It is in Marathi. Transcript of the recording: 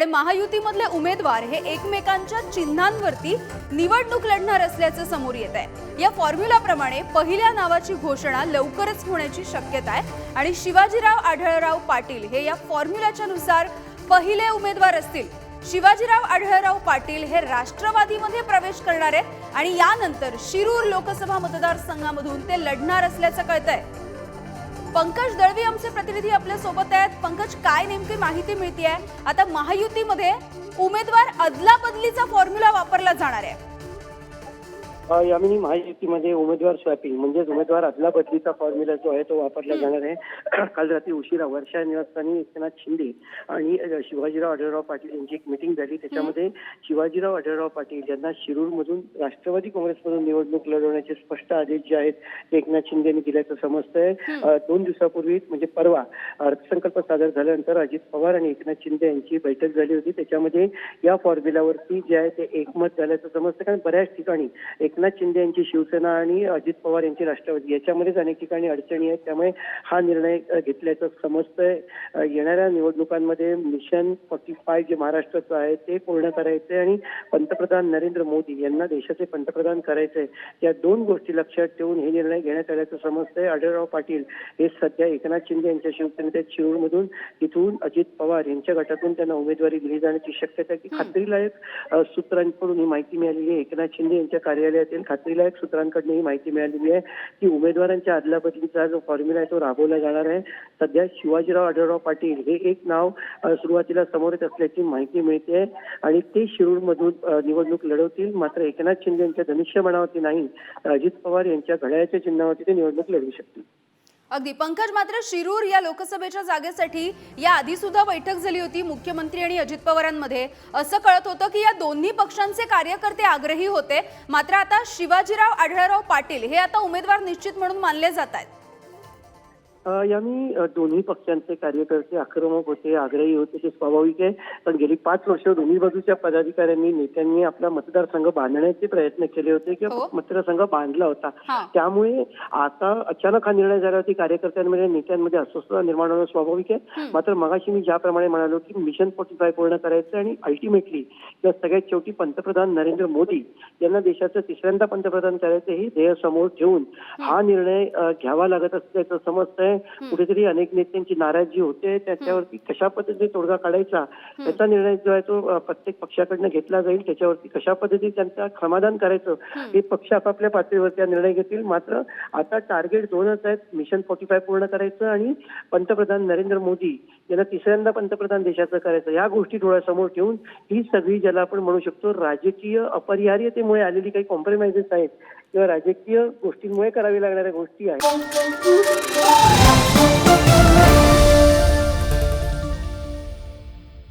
आणि महायुतीमधले उमेदवार हे एकमेकांच्या चिन्हांवरती निवडणूक लढणार असल्याचं समोर येत आहे. या फॉर्म्युलाप्रमाणे पहिल्या नावाची घोषणा लवकरच होण्याची शक्यता आहे आणि शिवाजीराव आढळराव पाटील हे या फॉर्म्युलाच्या नुसार पहिले उमेदवार असतील. शिवाजीराव आढळराव पाटील हे राष्ट्रवादीमध्ये प्रवेश करणार आहेत आणि यानंतर शिरूर लोकसभा मतदारसंघामधून ते लढणार असल्याचं कळतंय. पंकज दळवी आमचे प्रतिनिधी आपल्यासोबत आहेत. पंकज काय नेमकी माहिती मिळते आहे आता महायुतीमध्ये उमेदवार अदलाबदलीचा फॉर्म्युला वापरला जाणार आहे. यामिनी महायुतीमध्ये उमेदवार स्वॅपिंग म्हणजेच उमेदवार अदला बदलीचा फॉर्म्युला जो आहे तो वापरला जाणार आहे. काल रात्री उशिरा वर्षा निवासस्थानी एकनाथ शिंदे आणि शिवाजीराव आढळराव पाटील यांची एक मिटिंग झाली. त्याच्यामध्ये शिवाजीराव आढळराव पाटील यांना शिरूरमधून राष्ट्रवादी काँग्रेसमधून निवडणूक लढवण्याचे स्पष्ट आदेश जे आहेत ते एकनाथ शिंदे यांनी दिल्याचं समजतंय. दोन दिवसापूर्वी म्हणजे परवा अर्थसंकल्प सादर झाल्यानंतर अजित पवार आणि एकनाथ शिंदे यांची बैठक झाली होती. त्याच्यामध्ये या फॉर्म्युल्यावरती जे आहे ते एकमत झाल्याचं समजतं कारण बऱ्याच ठिकाणी एकनाथ शिंदे यांची शिवसेना आणि अजित पवार यांची राष्ट्रवादी. याच्यामध्येच अनेक ठिकाणी अडचणी आहेत. त्यामुळे हा निर्णय घेतल्याचं समजतंय. येणाऱ्या निवडणुकांमध्ये मिशन फोर्टी फाय जे महाराष्ट्राचं आहे ते पूर्ण करायचंय आणि पंतप्रधान नरेंद्र मोदी यांना देशाचे पंतप्रधान करायचंय. या दोन गोष्टी लक्षात ठेवून हे निर्णय घेण्यात आल्याचं समजतंय. आढळराव पाटील हे सध्या एकनाथ शिंदे यांच्या शिवसेनेत आहेत. शिरूरमधून तिथून अजित पवार यांच्या गटातून त्यांना उमेदवारी दिली जाण्याची शक्यता आहे. की खात्रीलायक सूत्रांकडून ही माहिती मिळालेली आहे. एकनाथ शिंदे यांच्या कार्यालयातील खात्रीलायक सूत्रांकडून ही माहिती मिळालेली आहे की उमेदवारांच्या अदलाबदलीचा जो फॉर्म्युला आहे तो राबवला जाणार आहे. सध्या शिवाजीराव आढळराव पाटील हे एक नाव सुरुवातीला समोर येत असल्याची माहिती मिळते आणि ते शिरूरमधून निवडणूक लढवतील. मात्र एकनाथ शिंदे यांच्या धनुष्यबाणावरती नाही. अजित पवार यांच्या घड्याळ्याच्या चिन्हावरती ते निवडणूक लढवू शकतील. अगदी. पंकज मात्र शिरूर या लोकसभेच्या जागेसाठी या आधी सुद्धा बैठक झाली होती मुख्यमंत्री आणि अजित पवारांमध्ये. असं कळत होतं की या दोन्ही पक्षांचे कार्यकर्ते आग्रही होते. मात्र आता शिवाजीराव आढळराव पाटील हे आता उमेदवार निश्चित म्हणून मानले जात आहेत. अ, दोन्ही पक्षांचे कार्यकर्ते आक्रमक होते आग्रही होते ते स्वाभाविक आहे. पण गेली पाच वर्ष दोन्ही बाजूच्या पदाधिकाऱ्यांनी नेत्यांनी आपला मतदारसंघ बांधण्याचे प्रयत्न केले होते हो. किंवा मतदारसंघ बांधला होता. हा. त्यामुळे आता अचानक हा निर्णय झाला होती. कार्यकर्त्यांमध्ये नेत्यांमध्ये अस्वस्थता निर्माण होणं स्वाभाविक आहे. मात्र मगाशी मी ज्याप्रमाणे म्हणालो की मिशन फोर्टी फाय पूर्ण करायचं आणि अल्टिमेटली या सगळ्यात शेवटी पंतप्रधान नरेंद्र मोदी यांना देशाचं तिसऱ्यांदा पंतप्रधान करायचं हे ध्येय समोर ठेवून हा निर्णय घ्यावा लागत असल्याचं समजतंय. कुठेतरी अनेक नेत्यांची नाराजी होते. त्याच्यावरती कशा पद्धतीने तोडगा काढायचा त्याचा निर्णय जो आहे तो प्रत्येक पक्षाकडनं घेतला जाईल. त्याच्यावरती कशा पद्धतीने त्यांचा समाधान करायचं हे पक्ष आपापल्या पातळीवरती हा निर्णय घेतील. मात्र आता टार्गेट दोनच आहेत. मिशन फोर्टी फाय पूर्ण करायचं आणि पंतप्रधान नरेंद्र मोदी ज्याला तिसऱ्यांदा पंतप्रधान देशाचं करायचं. या गोष्टी डोळ्यासमोर ठेवून ही सगळी ज्याला आपण म्हणू शकतो राजकीय अपरिहार्यतेमुळे आलेली काही कॉम्प्रोमाइजेस आहेत किंवा राजकीय गोष्टींमुळे करावी लागणाऱ्या गोष्टी आहेत.